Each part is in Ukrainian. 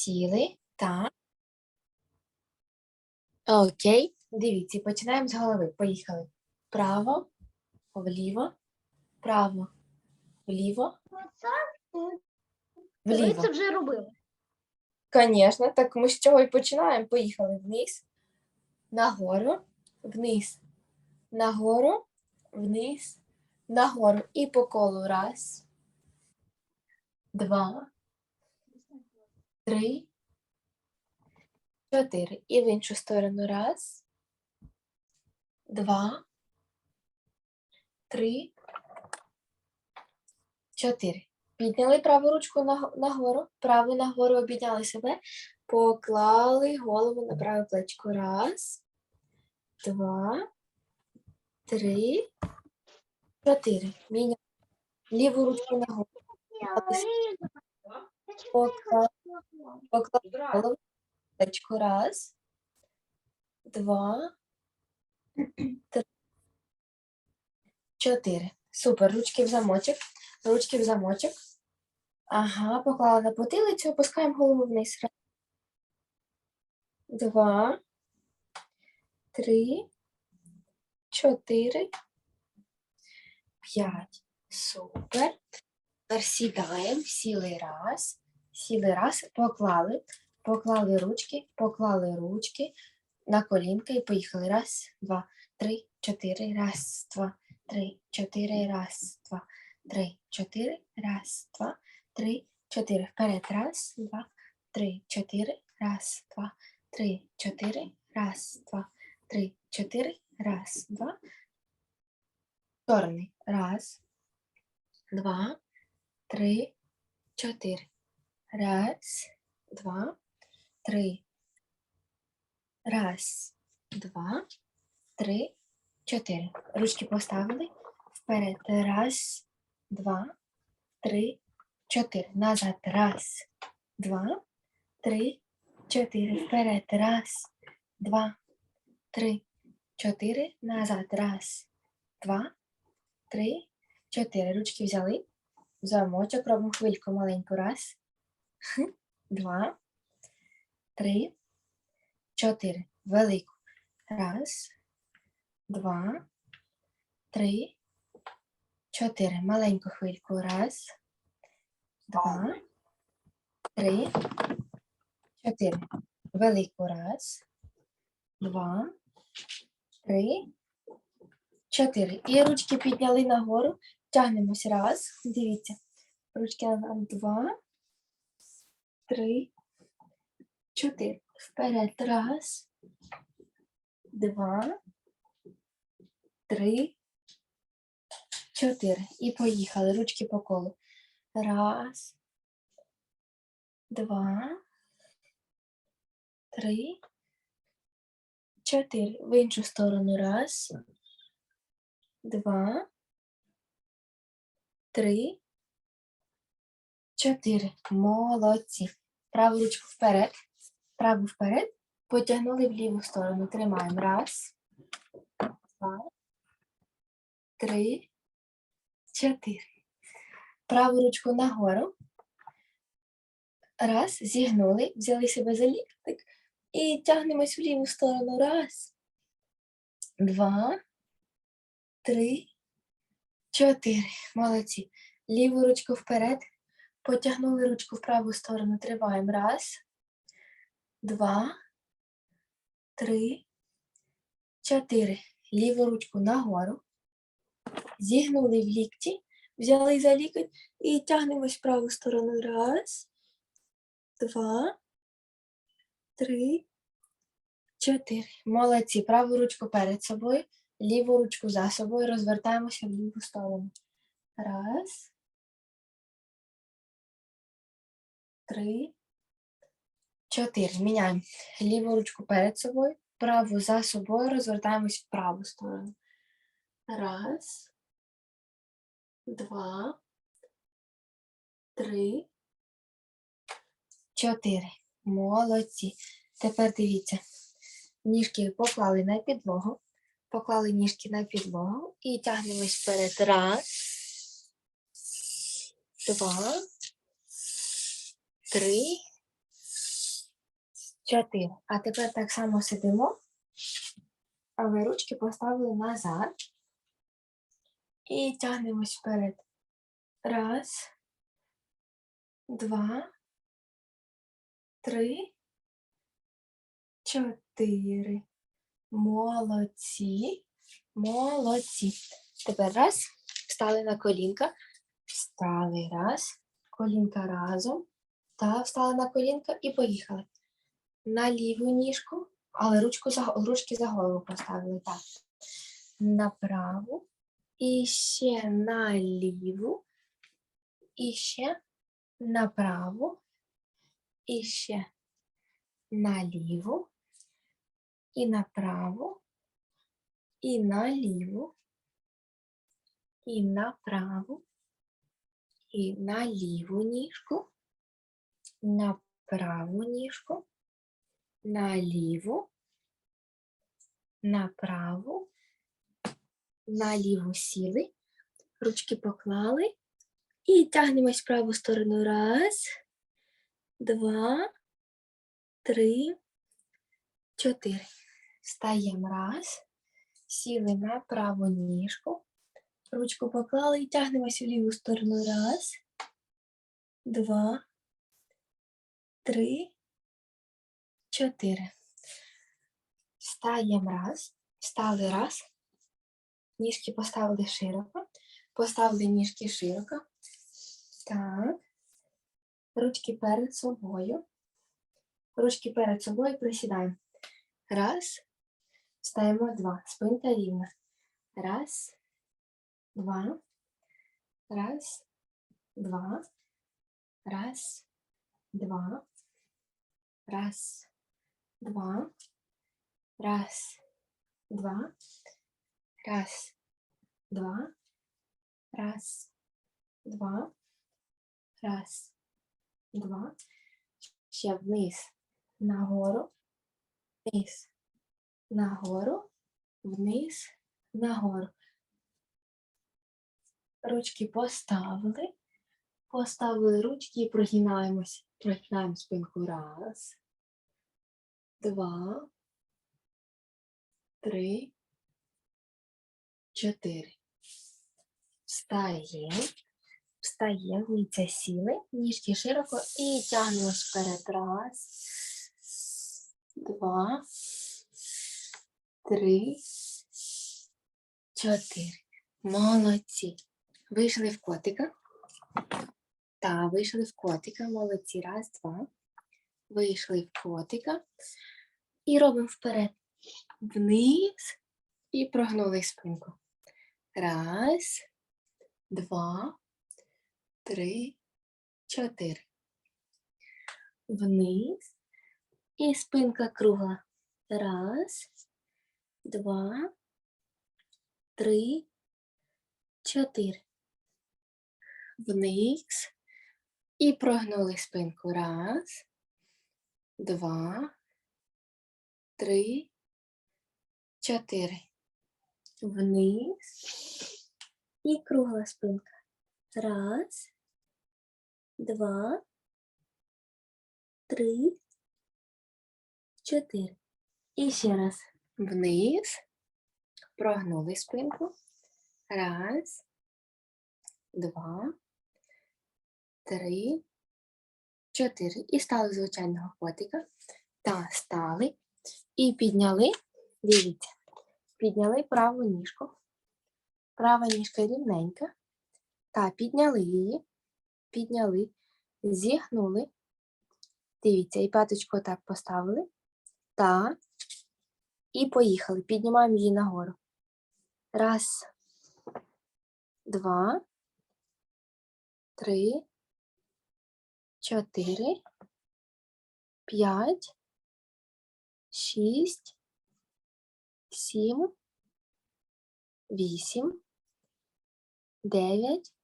Сіли, так. Окей. Дивіться, починаємо з голови. Поїхали. Право, вліво, право, вліво, Ви це вже робили. Звісно, так ми з чого і починаємо. Поїхали вниз, нагору, вниз, нагору, вниз, нагору. І по колу. Раз, два, три, чотири. І в іншу сторону. Раз, два, три, чотири. Підняли праву ручку нагору, праву нагору обійняли себе, поклали голову на праве плечко. Раз, два, три, чотири. Міняємо ліву ручку нагору. Поклали голову. Раз, два, три, чотири. Супер. Ручки в замочок. Ручки в замочок. Ага, поклала на потилицю, опускаємо голову вниз. Раз, Два, три, чотири, п'ять. Супер. Тепер сідаємо, сіли раз, сіли раз, поклали, поклали ручки, поклали ручки на колінка і поїхали. Раз, два, три, чотири, раз, два, три, чотири, раз, два, три, чотири, раз, два, три, чотири. Вперед. Раз, два, три, чотири, раз, два, три, чотири, раз, два, три, чотири, раз, два. Сторони. Раз, два, три, чотири. Раз, два, три. Раз, два, три, чотири. Ручки поставили. Вперед. Раз, два, три, чотири. Назад. Раз, два, три, чотири. Вперед. Раз, два, три, чотири. Назад. Раз, два, три, чотири. Ручки взяли. Замочок робимо хвильку маленьку. Раз, два, три, чотири. Велику. Раз, два, три, чотири. Маленьку хвильку. Раз, два, три, чотири. Велику. Раз, два, три, чотири. І ручки підняли нагору. Тягнемось. Раз. Дивіться. Ручки нам два, три, чотири. Вперед. Раз, два, три, чотири. І поїхали. Ручки по колу. Раз, два, три, чотири. В іншу сторону. Раз, два, три, чотири. Молодці. Праву ручку вперед. Праву вперед. Потягнули в ліву сторону. Тримаємо. Раз, два, три, чотири. Праву ручку нагору. Раз, зігнули, взяли себе за ліктик і тягнемось в ліву сторону. Раз, два, три, чотири. Молодці. Ліву ручку вперед. Потягнули ручку в праву сторону. Триваємо. Раз, два, три, чотири. Ліву ручку нагору. Зігнули в лікті, взяли за лікоть і тягнемось в праву сторону. Раз, два, три, чотири. Молодці. Праву ручку перед собою, ліву ручку за собою. Розвертаємося в ліву сторону. Раз. Три. Чотири. Міняємо ліву ручку перед собою, праву за собою, розвертаємось в праву сторону. Раз. Два. Три. Чотири. Молодці. Тепер дивіться. Ніжки поклали на підлогу. Поклали ніжки на підлогу і тягнемось вперед. Раз. Два. Три. чотири. А тепер так само сидимо, але ручки поставили назад. І тягнемось вперед. Раз, два, три, чотири. Молодці. Молодці. Тепер раз, встали на колінка, встали раз, колінка разом, та встали на колінка і поїхали. На ліву ніжку, але ручку за, ручки за голову поставили так. На праву, і ще на ліву, і ще на праву, і ще на ліву, і на праву, і на ліву, і на праву, і на ліву ніжку, на праву ніжку, на ліву, на праву, на ліву сіли, ручки поклали і тягнемось в праву сторону. Раз, два, три, чотири. Стаємо раз, сіли на праву ніжку, ручку поклали і тягнемось в ліву сторону. Раз, два, три, чотири. Встаємо раз, встали раз, ніжки поставили широко, поставили ніжки широко. Так. Ручки перед собою. Ручки перед собою присідаємо. Раз. Встаємо два. Спинка рівна. Раз, два. Раз, два. Раз, два. Раз, два. Раз, два. Раз, два. Раз, два. Раз, два. Ще вниз, нагору, вниз, нагору, вниз, нагору. Ручки поставили, поставили ручки і прогинаємось. Прогинаємо спинку. Раз, два, три, чотири. Встаємо. Встаємо, лиця сіли, ніжки широко і тягнемо вперед. Раз, два, три, чотири. Молодці. Вийшли в котика. Та, вийшли в котика. Молодці. Раз, два. Вийшли в котика. І робимо вперед. Вниз і прогнули спинку. Раз, два, три, чотири. Вниз. І спинка кругла. Раз, два, три, чотири. Вниз. І прогнули спинку. Раз, два, три, чотири. Вниз. І кругла спинка. Раз, два, три, чотири. І ще раз вниз. Прогнули спинку. Раз, два, три, чотири. І стали звичайного котика. Та стали. І підняли. Дивіться. Підняли праву ніжку. Права ніжка рівненька. Та підняли її, підняли, зігнули. Дивіться, і п'яточку так поставили. Та. І поїхали. Піднімаємо її нагору. Раз, два, три, чотири, п'ять, шість, сім, вісім, дев'ять.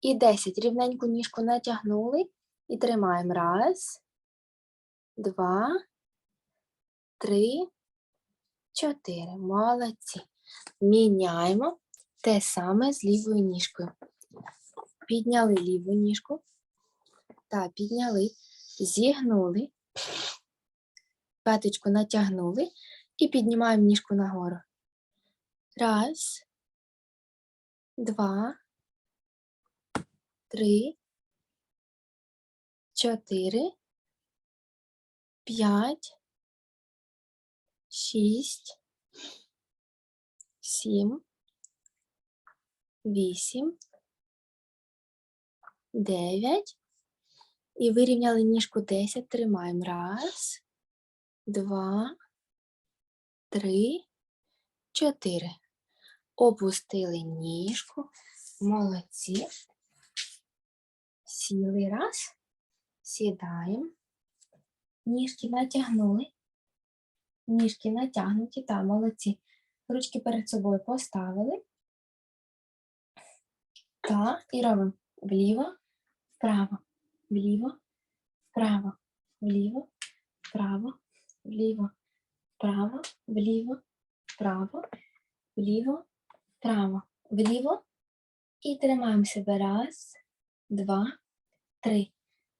І 10. Рівненьку ніжку натягнули і тримаємо. Раз, два, три, чотири. Молодці. Міняємо те саме з лівою ніжкою. Підняли ліву ніжку. Так, підняли, зігнули. П'яточку натягнули і піднімаємо ніжку нагору. Раз, два, три, чотири, п'ять, шість, сім, вісім, дев'ять. І вирівняли ніжку 10. Тримаємо. Раз, два, три, чотири. Опустили ніжку. Молодці. Сіли раз. Сідаємо. Ніжки натягнули. Ніжки натягнуті. Та, молодці. Ручки перед собою поставили. Та, і робимо вліво, вправо, вліво, вправо, вліво, вправо, вліво, вправо, вліво, вправо, вліво, вправо, вліво. І тримаємо себе. Раз, два, три.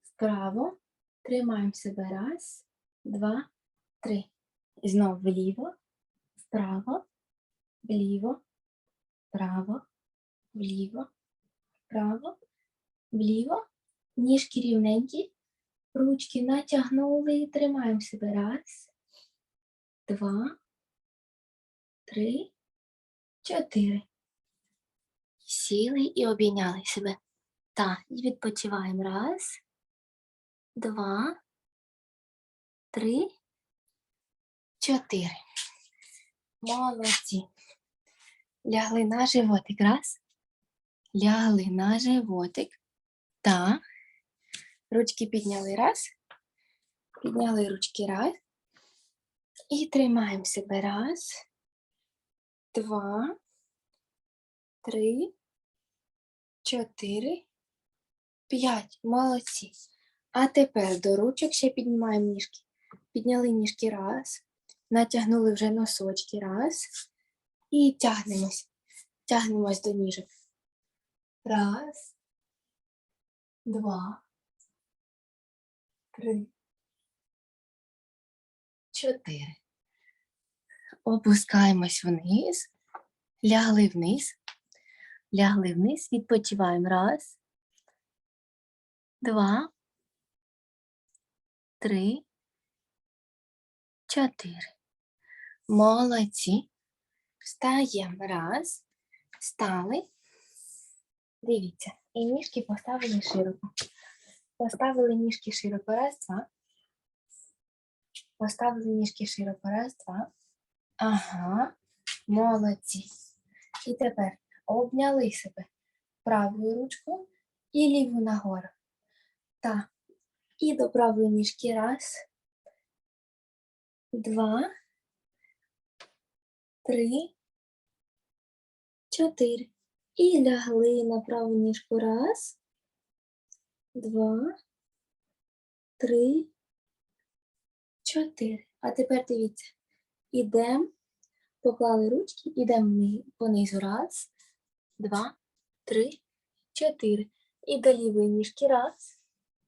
Вправо. Тримаємо себе. Раз, два, три. І знову вліво, вправо, вліво, вправо, вліво, вправо, вліво. Ніжки рівненькі. Ручки натягнули і тримаємо себе. Раз, два, три, чотири. Сіли і обійняли себе. Так, і відпочиваємо. Раз, два, три, чотири. Молодці. Лягли на животик. Раз. Лягли на животик. Так. Ручки підняли раз. Підняли ручки раз. І тримаємо себе. Раз, два, три, чотири, п'ять. Молодці. А тепер до ручок ще піднімаємо ніжки. Підняли ніжки раз. Натягнули вже носочки раз. І тягнемось. Тягнемось до ніжок. Раз, два, три, чотири. Опускаємось вниз. Лягли вниз. Лягли вниз. Відпочиваємо. Раз, два, три, чотири. Молодці. Встаємо. Раз. Встали. Дивіться. І ніжки поставили широко. Поставили ніжки широко. Раз, два. Поставили ніжки широко. Раз, два. Ага. Молодці. І тепер обняли себе правою ручкою і ліву нагору. Так. І до правої ніжки. Раз. Два. Три. Чотири. І лягли на праву ніжку. Раз, два, три, чотири. А тепер дивіться. Ідемо, поклали ручки, ідемо понизу. Раз, два, три, чотири. І до лівої ніжки. Раз.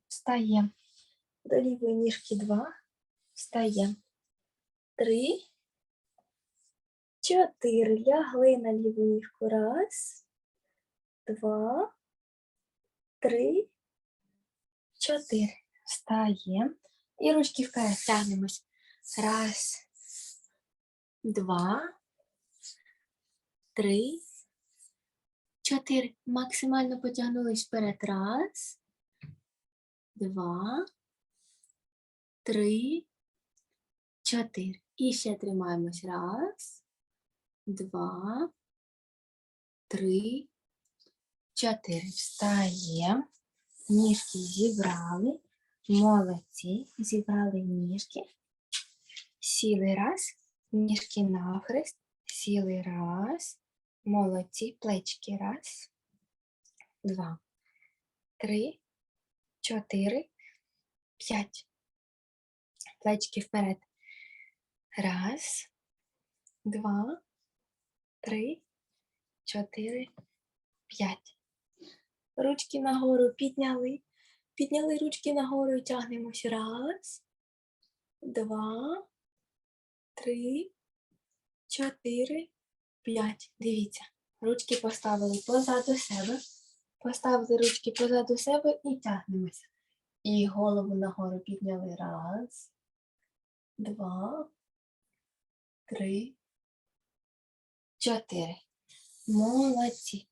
Встаємо. До лівої ніжки два. Встаємо. Три. Чотири. Лягли на ліву ніжку. Раз два, три, чотири. Встаємо. І ручки вперед тягнемось. Раз, два, три, чотири. Максимально потягнулись вперед. Раз, два, три, чотири. І ще тримаємось. Раз, два, три, Чотири. Встаємо. Ніжки зібрали. Молодці. Зібрали ніжки. Сіли раз. Ніжки навхрест. Сіли раз. Молодці. Плечки раз. Два. Три. Чотири. П'ять. Плечки вперед. Раз. Два. Три. Чотири. П'ять. Ручки нагору підняли. Підняли ручки нагору і тягнемось. Раз, два, три, чотири, п'ять. Дивіться. Ручки поставили позаду себе. Поставили ручки позаду себе і тягнемося. І голову нагору підняли. Раз, два, три, чотири. Молодці.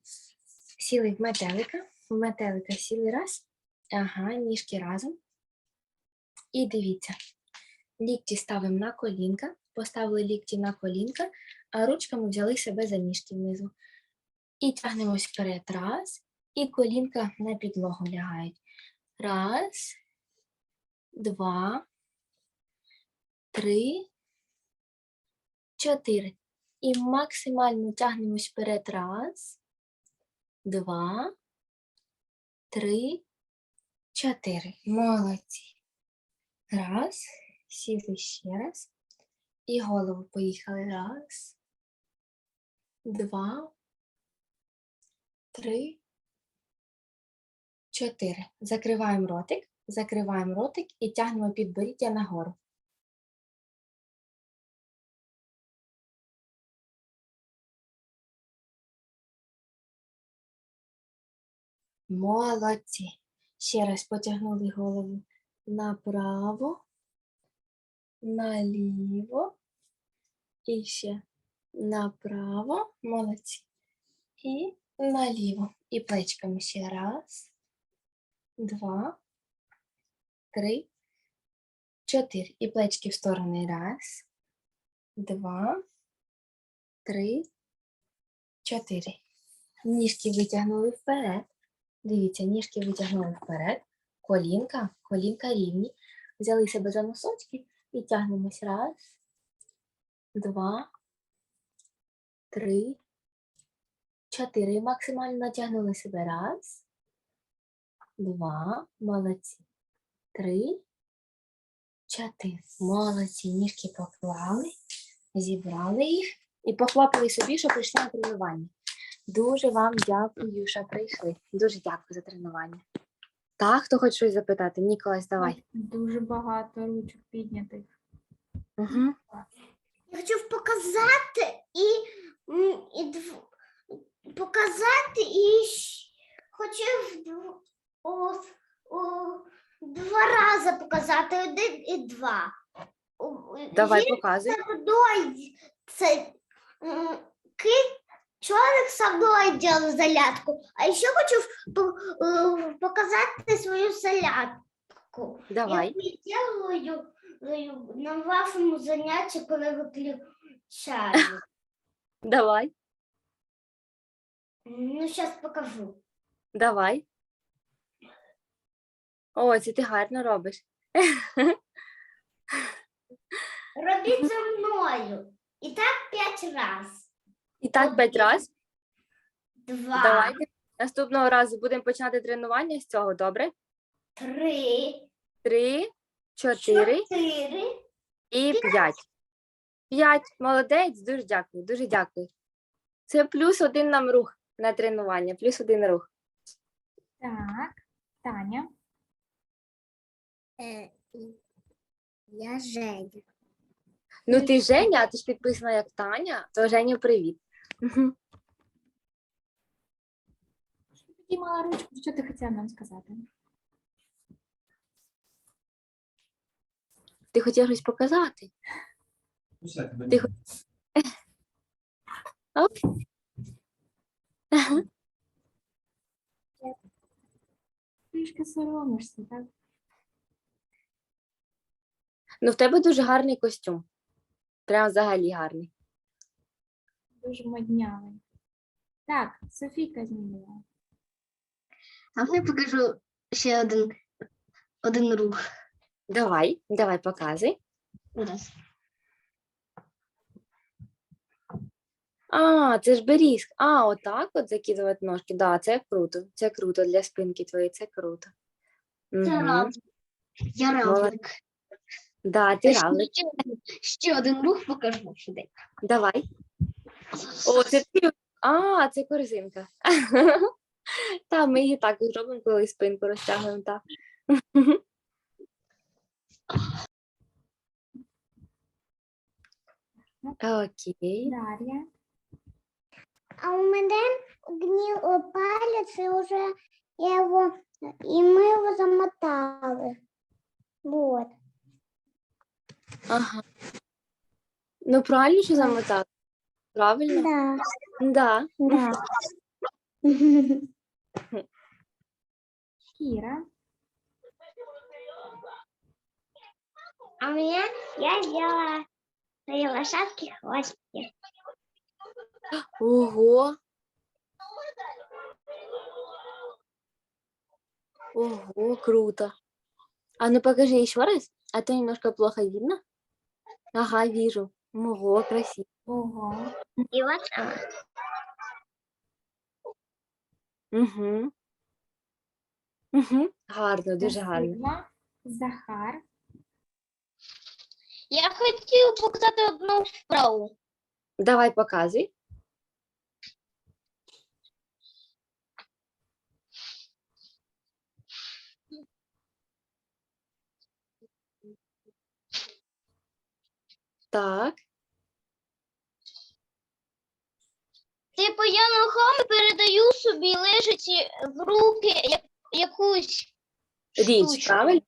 Сіли в метелика. Метелика сіли раз. Ага, ніжки разом. І дивіться. Лікті ставимо на колінка. Поставили лікті на колінка, а ручками взяли себе за ніжки внизу. І тягнемось вперед. Раз. І колінка на підлогу лягають. Раз, два, три, чотири. І максимально тягнемось вперед. Раз, два, три, чотири. Молодці. Раз. Сіли ще раз. І голову поїхали. Раз, два, три, чотири. Закриваємо ротик, закриваємо ротик і тягнемо підборіддя нагору. Молодці. Ще раз потягнули голову направо, наліво і ще направо. Молодці. І наліво. І плечками ще раз, два, три, чотири. І плечки в сторони. Раз, два, три, чотири. Ніжки витягнули вперед. Дивіться, ніжки витягнули вперед. Колінка, колінка рівні. Взяли себе за носочки і тягнемось. Раз, два, три, чотири. Максимально натягнули себе. Раз, два, молодці. Три, чотири. Молодці. Ніжки поклали, зібрали їх і похлопали собі, що прийшли на тренування. Дуже вам дякую, що прийшли. Дуже дякую за тренування. Так, хто хоче щось запитати? Ніколас, давай. Дуже багато ручок піднятих. Угу. Я хочу показати і, м, і дв... показати і щ- хочу в- у, у, два рази показати один і два. Давай, є показуй. це м, кит чоловік со мною делал зарядку, а ще хочу е, показати свою зарядку. Давай. Я делаю е, на вашому занятті, коли виключаю. Давай. Ну, зараз покажу. Давай. О, це ти гарно робиш. Робіть за мною. І так п'ять раз. І так п'ять раз. Два, Давайте наступного разу будемо починати тренування з цього, добре? три, Три, чотири чотири. і п'ять. П'ять. Молодець, дуже дякую, дуже дякую. Це плюс один нам рух на тренування, плюс один рух. Так, Таня. Е, Я Женя. Ну, ти Женя, а ти ж підписана як Таня, то Женя, привіт. Мгм. Підіймала ручку, що ти хотіла нам сказати? Ти хотів щось показати? Ти хо- Оп. Трішки соромишся, так? Ну, в тебе дуже гарний костюм. Прям взагалі гарний. Дуже моднявий. Так, Софійка змінила. А я покажу ще один, один рух. Давай, давай, показуй. Раз. А, це ж берізк. А, отак от закидувати ножки. Да, це круто. Це круто для спинки твоєї, це круто. Я Мгм. равлик. Я равлик. Да, ти равлик. Ще, один- ще один рух покажу сюди. Давай. О, це ти. А, це корзинка. Та, ми її так робимо, коли спинку розтягуємо. Так. Окей. Дар'я. А у мене гнил палець, і вже я його, і ми його замотали. Вот. Ага. Ну, правильно, що замотати? Правильно? Да, Да. да. Кіра. А у меня я сделала свои лошадки хвостики. Ого. Ого, круто. А ну покажи еще раз, а то немножко плохо видно. Ага, вижу. Ого, красиво. Ого. Вот она. Угу. Угу. Гарно, дуже гарно. Захар. Я хотів показати одну вправу. Давай показуй. Так. Типу я ногами передаю собі лежачи в руки я- якусь Річ, штучку. правильно?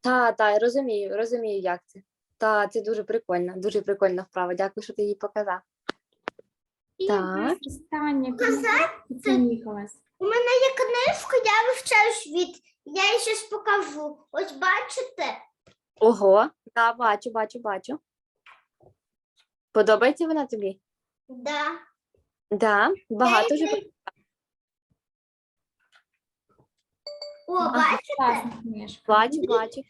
Та, та, розумію, розумію, як це. Та, це дуже прикольно, дуже прикольна вправа. Дякую, що ти її показав. І Так. Це Ніколас. У мене є книжка, я вивчаю світ. Я її щось покажу. Ось бачите? Ого, та, бачу, бачу, бачу. Подобається вона тобі? Да. Да, багато вже. О, бачите? Бачу, бачу.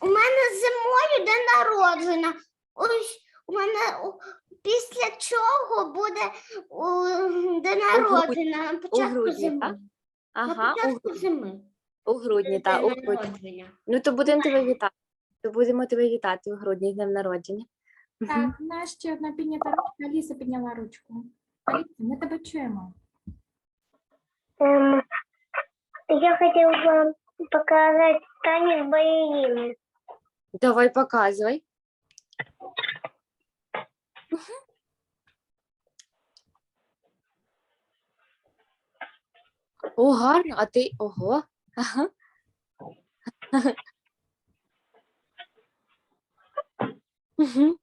У мене зимою день народження. Ось у мене о, після чого буде о, день народження на початку грудні, зими. так? Ага, на у, початку гру- зими. у грудні, та, у День грудні. народження. Ну, то будемо тебе вітати. То будемо тебе вітати у грудні з днем народження. Так, у нас ще одна піднята ручка. Аліса підняла ручку. Аліса, ми тебе чуємо. Эм, я хотел вам показать танец балерины. Давай показуй. О, гарно, а ти ого. Ага. Мгм.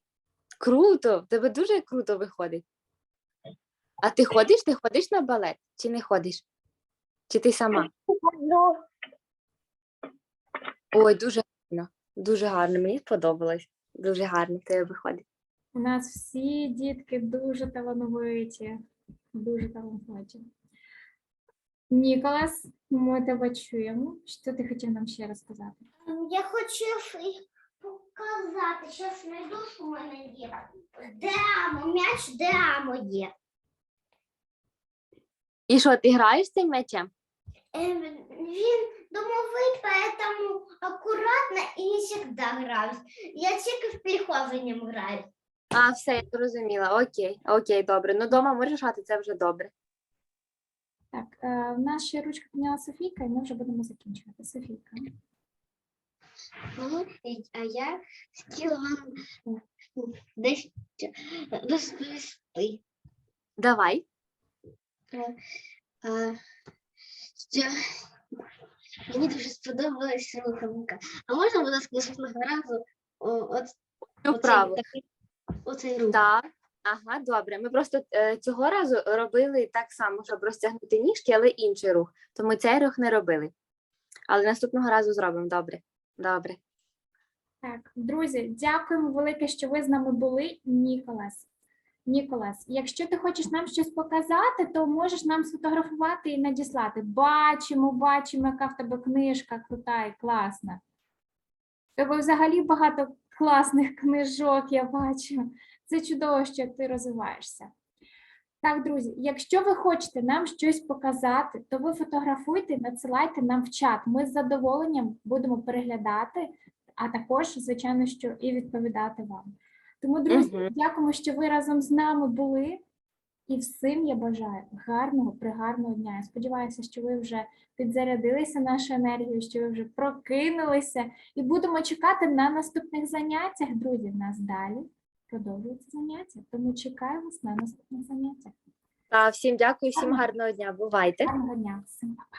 Круто, в тебе дуже круто виходить. А ти ходиш? Ти ходиш на балет чи не ходиш? Чи ти сама? Ой, дуже гарно, дуже гарно. Мені сподобалось. Дуже гарно тебе виходить. У нас всі дітки дуже талановиті. Дуже талановиті. Ніколас, ми тебе чуємо. Що ти хотів нам ще розказати? Я хочу показати, що знайду, що в мене є. Деамо, м'яч Деамо є. І що, ти граєш з цим м'ячем? Ем, Він домовий, поэтому аккуратно і не завжди граюсь. Я тільки в прихожій ним граю. А, все, я зрозуміла. Окей, окей, добре. Ну, дома можеш грати, це вже добре. Так, е, в нас ще ручка підняла Софійка, і ми вже будемо закінчувати. Софійка. Ну, а я хотіла вам десь розповісти. Давай. А, що мені дуже сподобалась руханка. А можна, будь ласка, наступного разу от, оцей, такий, оцей рух? Так. Ага, добре. Ми просто е, цього разу робили так само, щоб розтягнути ніжки, але інший рух. Тому цей рух не робили. Але наступного разу зробимо. Добре. Добре. Так, друзі, дякуємо велике, що ви з нами були. Ніколас. Ніколас, якщо ти хочеш нам щось показати, то можеш нам сфотографувати і надіслати. Бачимо, бачимо, яка в тебе книжка крута і класна. В взагалі багато класних книжок, я бачу. Це чудово, що ти розвиваєшся. Так, друзі, якщо ви хочете нам щось показати, то ви фотографуйте, надсилайте нам в чат. Ми з задоволенням будемо переглядати а також, звичайно, що і відповідати вам. Тому, друзі, Мгм. дякуємо, що ви разом з нами були. І всім я бажаю гарного, пригарного дня. Я сподіваюся, що ви вже підзарядилися нашою енергією, що ви вже прокинулися, і будемо чекати на наступних заняттях. Друзі, в нас далі продовжується заняття. Тому чекаю вас на наступне заняття. Та всім дякую, всім гарного дня. Бувайте. Гарного дня всім. Па-па.